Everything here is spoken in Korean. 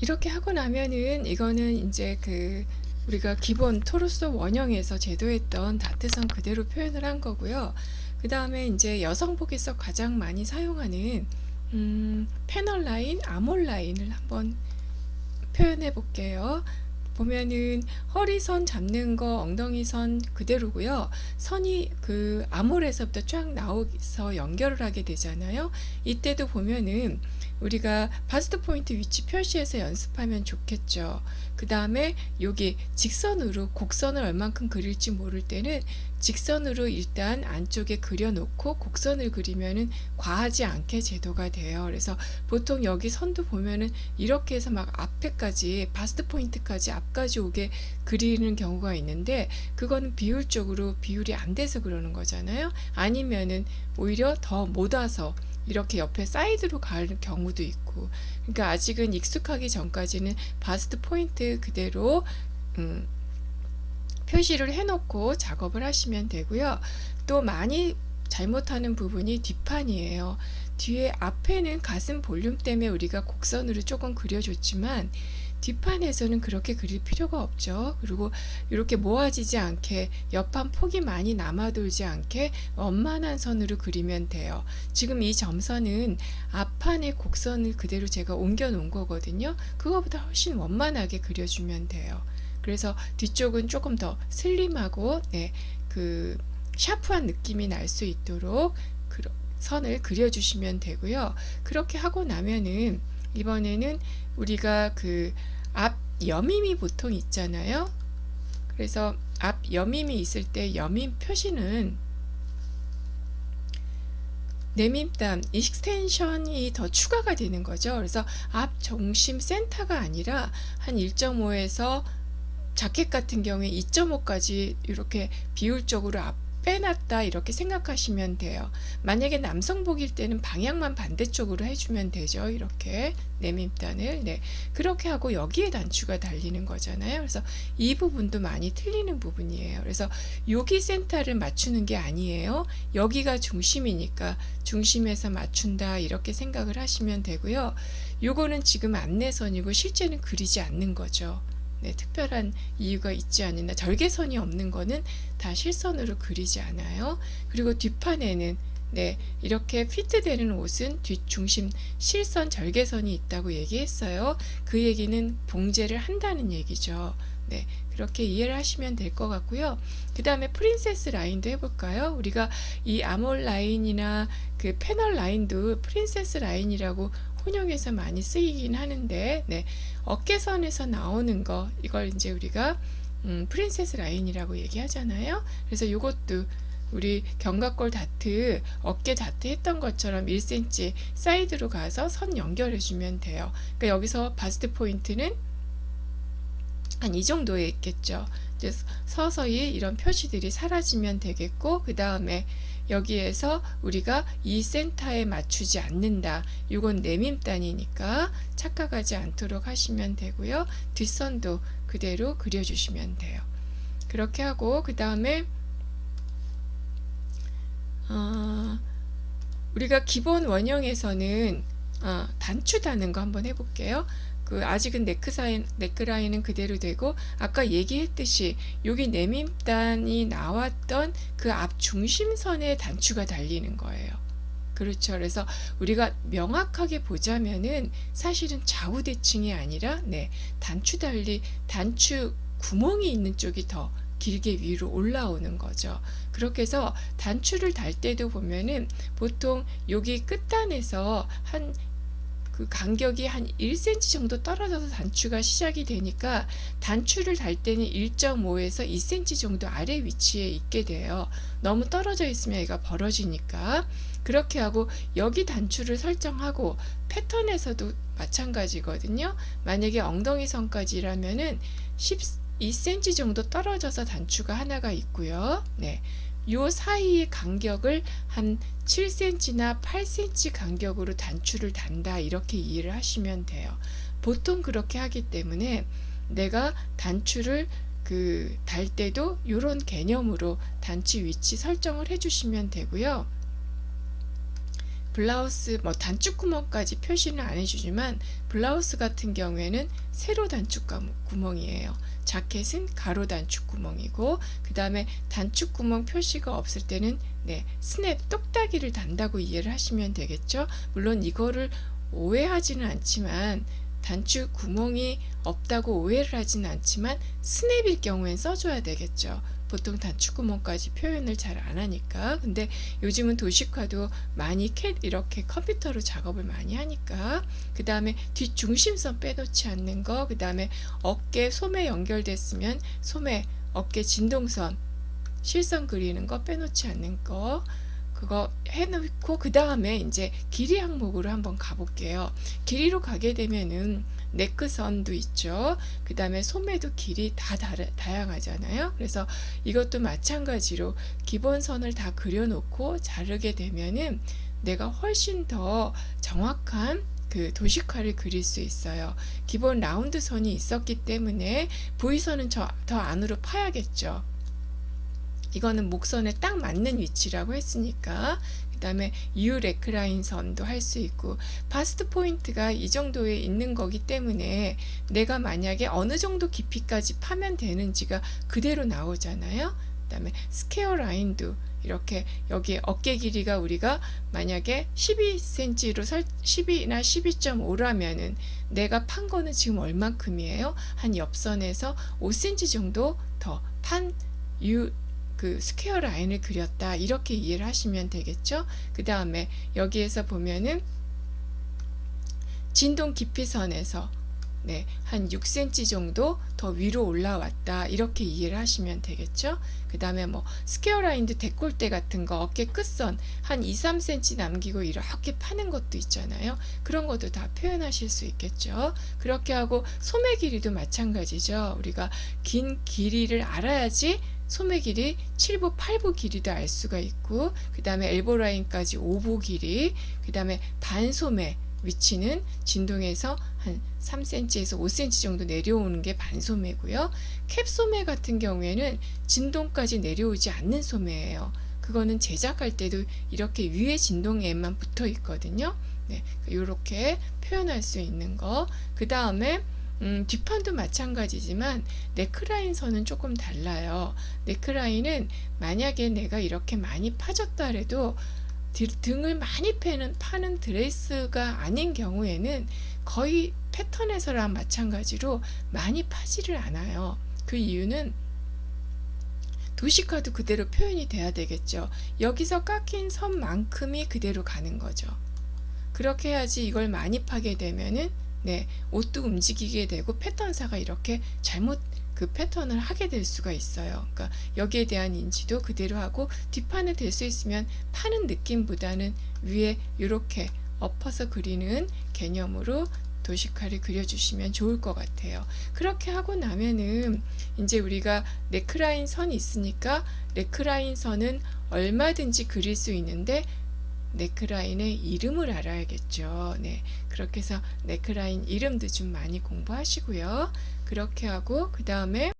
이렇게 하고 나면은 이거는 이제 그 우리가 기본 토로소 원형에서 제도했던 다트선 그대로 표현을 한 거고요. 그 다음에 이제 여성복에서 가장 많이 사용하는 음, 패널 라인, 아몰 라인을 한번 표현해 볼게요. 보면은 허리선 잡는 거 엉덩이 선 그대로고요. 선이 그 아몰에서부터 쫙 나오서 연결을 하게 되잖아요. 이때도 보면은 우리가 바스트 포인트 위치 표시해서 연습하면 좋겠죠. 그 다음에 여기 직선으로 곡선을 얼만큼 그릴지 모를 때는 직선으로 일단 안쪽에 그려놓고 곡선을 그리면은 과하지 않게 제도가 돼요. 그래서 보통 여기 선도 보면은 이렇게 해서 막 앞에까지 바스트 포인트까지 앞까지 오게 그리는 경우가 있는데 그거는 비율적으로 비율이 안 돼서 그러는 거잖아요. 아니면은 오히려 더 못 와서 이렇게 옆에 사이드로 가는 경우도 있고 그러니까 아직은 익숙하기 전까지는 바스트 포인트 그대로 음, 표시를 해놓고 작업을 하시면 되고요. 또 많이 잘못하는 부분이 뒷판이에요. 뒤에 앞에는 가슴 볼륨 때문에 우리가 곡선으로 조금 그려줬지만 뒷판에서는 그렇게 그릴 필요가 없죠. 그리고 이렇게 모아지지 않게 옆판 폭이 많이 남아돌지 않게 원만한 선으로 그리면 돼요. 지금 이 점선은 앞판의 곡선을 그대로 제가 옮겨 놓은 거거든요. 그거보다 훨씬 원만하게 그려주면 돼요. 그래서 뒤쪽은 조금 더 슬림하고 네, 그 샤프한 느낌이 날 수 있도록 그러- 선을 그려주시면 되고요. 그렇게 하고 나면은 이번에는 우리가 그 앞 여밈이 보통 있잖아요. 그래서 앞 여밈이 있을 때 여밈 표시는 내밈땀 익스텐션이 더 추가가 되는 거죠. 그래서 앞 중심 센터가 아니라 한 1.5에서 자켓 같은 경우에 2.5까지 이렇게 비율적으로 앞 빼놨다 이렇게 생각하시면 돼요. 만약에 남성복일 때는 방향만 반대쪽으로 해주면 되죠. 이렇게 내밈단을 네 그렇게 하고 여기에 단추가 달리는 거잖아요. 그래서 이 부분도 많이 틀리는 부분이에요. 그래서 여기 센터를 맞추는 게 아니에요. 여기가 중심이니까 중심에서 맞춘다 이렇게 생각을 하시면 되고요. 요거는 지금 안내선이고 실제는 그리지 않는 거죠. 네, 특별한 이유가 있지 않나 절개선이 없는 거는 다 실선으로 그리지 않아요. 그리고 뒷판에는 네, 이렇게 피트되는 옷은 뒷중심 실선 절개선이 있다고 얘기했어요. 그 얘기는 봉제를 한다는 얘기죠. 네, 그렇게 이해를 하시면 될 것 같고요. 그 다음에 프린세스 라인도 해볼까요? 우리가 이 아몰 라인이나 그 패널 라인도 프린세스 라인이라고 혼용해서 많이 쓰이긴 하는데, 네, 어깨선에서 나오는 거 이걸 이제 우리가 음, 프린세스 라인이라고 얘기하잖아요. 그래서 이것도 우리 견갑골 다트 어깨 다트 했던 것처럼 1cm 사이드로 가서 선 연결해 주면 돼요. 그러니까 여기서 바스트 포인트는 한 이 정도에 있겠죠. 이제 서서히 이런 표시들이 사라지면 되겠고 그 다음에 여기에서 우리가 이 센터에 맞추지 않는다. 이건 내밈단이니까 착각하지 않도록 하시면 되고요. 뒷선도 그대로 그려주시면 돼요. 그렇게 하고 그 다음에 어, 우리가 기본 원형에서는 어, 단추 다는 거 한번 해볼게요. 그 아직은 네크사인, 네크라인은 그대로 되고 아까 얘기했듯이 여기 내밈단이 나왔던 그 앞 중심선에 단추가 달리는 거예요. 그렇죠. 그래서 우리가 명확하게 보자면은 사실은 좌우 대칭이 아니라 네 단추 달리 단추 구멍이 있는 쪽이 더 길게 위로 올라오는 거죠. 그렇게 해서 단추를 달 때도 보면은 보통 여기 끝단에서 한 그 간격이 한 1cm 정도 떨어져서 단추가 시작이 되니까 단추를 달 때는 1.5에서 2cm 정도 아래 위치에 있게 돼요. 너무 떨어져 있으면 얘가 벌어지니까 그렇게 하고 여기 단추를 설정하고 패턴에서도 마찬가지거든요. 만약에 엉덩이 선까지라면은 12cm 정도 떨어져서 단추가 하나가 있고요. 네. 요 사이의 간격을 한 7cm나 8cm 간격으로 단추를 단다 이렇게 이해를 하시면 돼요. 보통 그렇게 하기 때문에 내가 단추를 그 달 때도 이런 개념으로 단추 위치 설정을 해주시면 되고요. 블라우스 뭐 단축 구멍까지 표시는 안 해주지만 블라우스 같은 경우에는 세로 단축 감- 구멍이에요. 자켓은 가로 단축 구멍이고 그 다음에 단축 구멍 표시가 없을 때는 네 스냅 똑딱이를 단다고 이해를 하시면 되겠죠. 물론 이거를 오해하지는 않지만 단축 구멍이 없다고 오해를 하지는 않지만 스냅일 경우엔 써줘야 되겠죠. 보통 단축 구멍까지 표현을 잘 안 하니까. 근데 요즘은 도식화도 많이 캣 이렇게 컴퓨터로 작업을 많이 하니까. 그 다음에 뒷 중심선 빼놓지 않는 거. 그 다음에 어깨 소매 연결됐으면 소매 어깨 진동선 실선 그리는 거 빼놓지 않는 거. 그거 해놓고 그 다음에 이제 길이 항목으로 한번 가볼게요. 길이로 가게 되면은 네크선도 있죠. 그 다음에 소매도 길이 다 다르, 다양하잖아요. 그래서 이것도 마찬가지로 기본선을 다 그려놓고 자르게 되면은 내가 훨씬 더 정확한 그 도식화를 그릴 수 있어요. 기본 라운드 선이 있었기 때문에 V선은 저, 더 안으로 파야겠죠. 이거는 목선에 딱 맞는 위치라고 했으니까 그 다음에 U 레크라인 선도 할 수 있고 바스트 포인트가 이 정도에 있는 거기 때문에 내가 만약에 어느 정도 깊이까지 파면 되는지가 그대로 나오잖아요. 그 다음에 스퀘어 라인도 이렇게 여기 어깨 길이가 우리가 만약에 12cm로 설 12나 12.5라면은 내가 판 거는 지금 얼만큼이에요? 한 옆선에서 5cm 정도 더판 U 그 스퀘어 라인을 그렸다. 이렇게 이해를 하시면 되겠죠? 그 다음에 여기에서 보면은 진동 깊이선에서 네, 한 6cm 정도 더 위로 올라왔다. 이렇게 이해를 하시면 되겠죠? 그 다음에 뭐 스퀘어 라인도 데콜대 같은 거 어깨 끝선 한 2, 3cm 남기고 이렇게 파는 것도 있잖아요. 그런 것도 다 표현하실 수 있겠죠? 그렇게 하고 소매 길이도 마찬가지죠. 우리가 긴 길이를 알아야지 소매 길이 7부, 8부 길이도 알 수가 있고 그 다음에 엘보 라인까지 5부 길이 그 다음에 반소매 위치는 진동에서 한 3cm에서 5cm 정도 내려오는 게 반소매고요. 캡소매 같은 경우에는 진동까지 내려오지 않는 소매예요. 그거는 제작할 때도 이렇게 위에 진동에만 붙어 있거든요. 네, 이렇게 표현할 수 있는 거. 그 다음에 음, 뒷판도 마찬가지지만 네크라인 선은 조금 달라요. 네크라인은 만약에 내가 이렇게 많이 파졌다 해도 등을 많이 패는, 파는 드레스가 아닌 경우에는 거의 패턴에서랑 마찬가지로 많이 파지를 않아요. 그 이유는 도식화도 그대로 표현이 돼야 되겠죠. 여기서 깎인 선만큼이 그대로 가는 거죠. 그렇게 해야지 이걸 많이 파게 되면은 네, 옷도 움직이게 되고 패턴사가 이렇게 잘못 그 패턴을 하게 될 수가 있어요. 그러니까 여기에 대한 인지도 그대로 하고 뒷판을 될수 있으면 파는 느낌보다는 위에 이렇게 엎어서 그리는 개념으로 도식화를 그려주시면 좋을 것 같아요. 그렇게 하고 나면은 이제 우리가 네크라인 선이 있으니까 네크라인 선은 얼마든지 그릴 수 있는데 네크라인의 이름을 알아야겠죠. 네. 그렇게 해서 네크라인 이름도 좀 많이 공부하시고요. 그렇게 하고 그 다음에